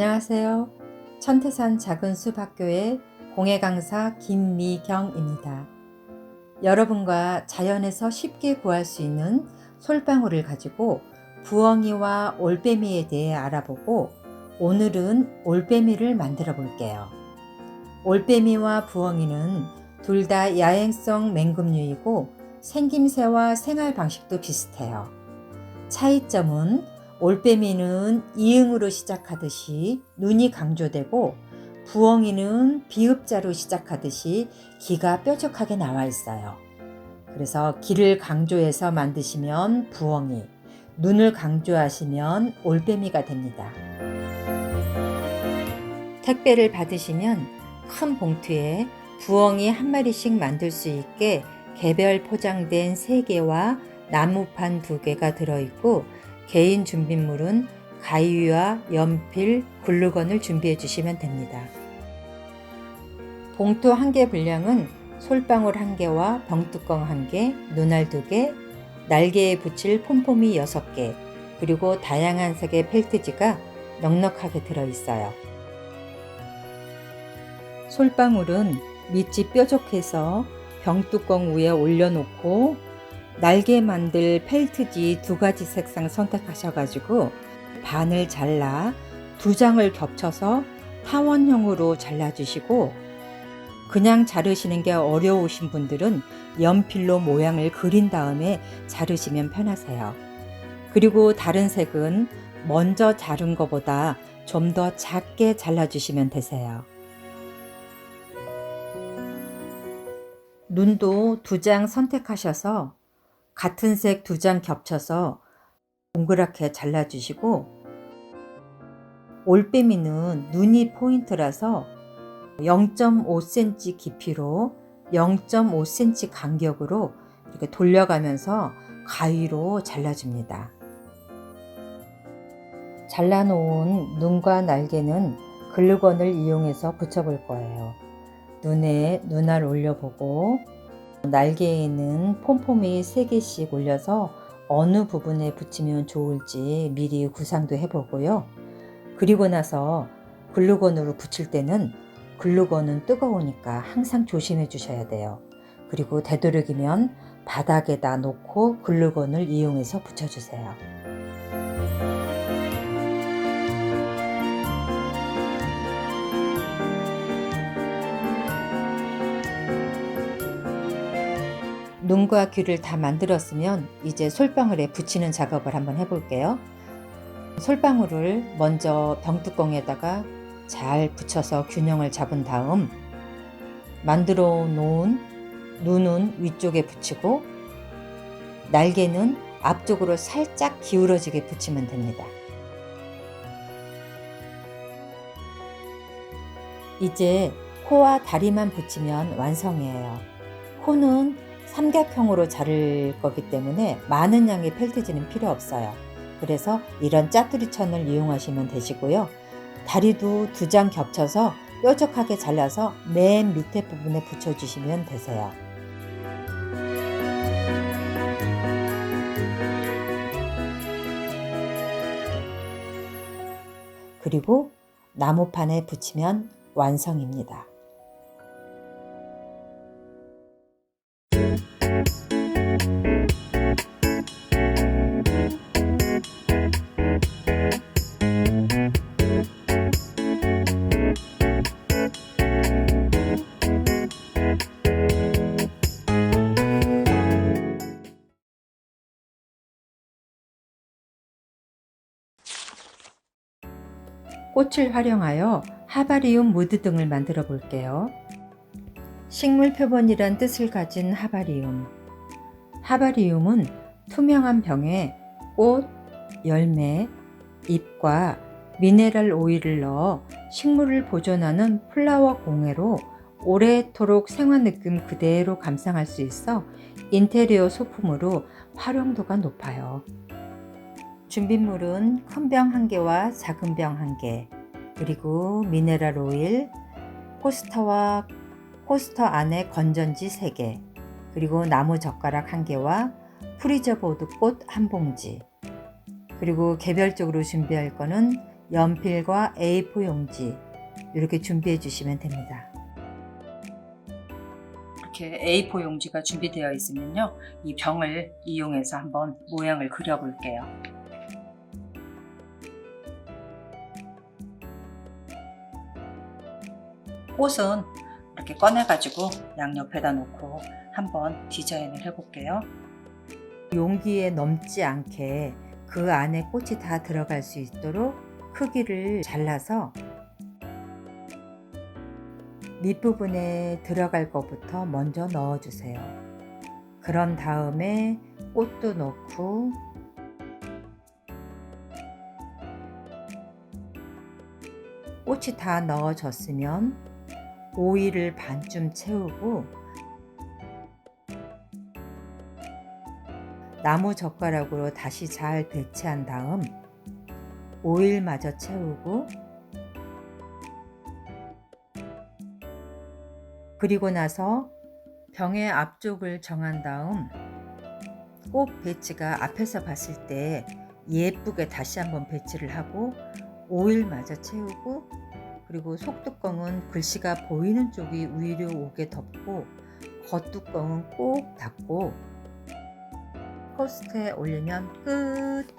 안녕하세요. 천태산 작은 숲 학교의 공예 강사 김미경입니다. 여러분과 자연에서 쉽게 구할 수 있는 솔방울을 가지고 부엉이와 올빼미에 대해 알아보고 오늘은 올빼미를 만들어 볼게요. 올빼미와 부엉이는 둘 다 야행성 맹금류이고 생김새와 생활 방식도 비슷해요. 차이점은 올빼미는 이응으로 시작하듯이 눈이 강조되고 부엉이는 비읍자로 시작하듯이 기가 뾰족하게 나와 있어요. 그래서 기를 강조해서 만드시면 부엉이, 눈을 강조하시면 올빼미가 됩니다. 택배를 받으시면 큰 봉투에 부엉이 한 마리씩 만들 수 있게 개별 포장된 3개와 나무판 2개가 들어있고 개인 준비물은 가위와 연필, 글루건을 준비해 주시면 됩니다. 봉투 한개 분량은 솔방울 한 개와 병뚜껑 한 개, 눈알 두 개, 날개에 붙일 폼폼이 6개, 그리고 다양한 색의 펠트지가 넉넉하게 들어 있어요. 솔방울은 밑이 뾰족해서 병뚜껑 위에 올려놓고 날개 만들 펠트지 두 가지 색상 선택하셔가지고 반을 잘라 두 장을 겹쳐서 타원형으로 잘라주시고 그냥 자르시는 게 어려우신 분들은 연필로 모양을 그린 다음에 자르시면 편하세요. 그리고 다른 색은 먼저 자른 것보다 좀 더 작게 잘라주시면 되세요. 눈도 두 장 선택하셔서 같은 색 두 장 겹쳐서 동그랗게 잘라주시고 올빼미는 눈이 포인트라서 0.5cm 깊이로 0.5cm 간격으로 이렇게 돌려가면서 가위로 잘라줍니다. 잘라놓은 눈과 날개는 글루건을 이용해서 붙여볼 거예요. 눈에 눈알 올려보고 날개에는 폼폼이 3개씩 올려서 어느 부분에 붙이면 좋을지 미리 구상도 해보고요. 그리고 나서 글루건으로 붙일 때는 글루건은 뜨거우니까 항상 조심해 주셔야 돼요. 그리고 되도록이면 바닥에다 놓고 글루건을 이용해서 붙여주세요. 눈과 귀를 다 만들었으면 이제 솔방울에 붙이는 작업을 한번 해볼게요. 솔방울을 먼저 병뚜껑에다가 잘 붙여서 균형을 잡은 다음 만들어 놓은 눈은 위쪽에 붙이고 날개는 앞쪽으로 살짝 기울어지게 붙이면 됩니다. 이제 코와 다리만 붙이면 완성이에요. 코는 삼각형으로 자를 거기 때문에 많은 양의 펠트지는 필요 없어요. 그래서 이런 짜투리 천을 이용하시면 되시고요. 다리도 두 장 겹쳐서 뾰족하게 잘라서 맨 밑에 부분에 붙여주시면 되세요. 그리고 나무판에 붙이면 완성입니다. 꽃을 활용하여 하바리움 무드 등을 만들어 볼게요. 식물 표본이란 뜻을 가진 하바리움. 하바리움은 투명한 병에 꽃, 열매, 잎과 미네랄 오일을 넣어 식물을 보존하는 플라워 공예로 오래도록 생활 느낌 그대로 감상할 수 있어 인테리어 소품으로 활용도가 높아요. 준비물은 큰 병 한 개와 작은 병 한 개, 그리고 미네랄 오일, 포스터와 포스터 안에 건전지 3개, 그리고 나무 젓가락 1개와 프리저 보드 꽃 한 봉지, 그리고 개별적으로 준비할 거는 연필과 A4 용지 이렇게 준비해 주시면 됩니다. 이렇게 A4 용지가 준비되어 있으면요. 이 병을 이용해서 한번 모양을 그려볼게요. 꽃은 이렇게 꺼내가지고 양옆에다 놓고 한번 디자인을 해볼게요. 용기에 넘지 않게 그 안에 꽃이 다 들어갈 수 있도록 크기를 잘라서 밑부분에 들어갈 것부터 먼저 넣어주세요. 그런 다음에 꽃도 넣고 꽃이 다 넣어졌으면 오일을 반쯤 채우고 나무 젓가락으로 다시 잘 배치한 다음 오일마저 채우고 그리고 나서 병의 앞쪽을 정한 다음 꽃 배치가 앞에서 봤을 때 예쁘게 다시 한번 배치를 하고 오일마저 채우고 그리고 속뚜껑은 글씨가 보이는 쪽이 위로 오게 덮고 겉뚜껑은 꼭 닫고 포스트에 올리면 끝!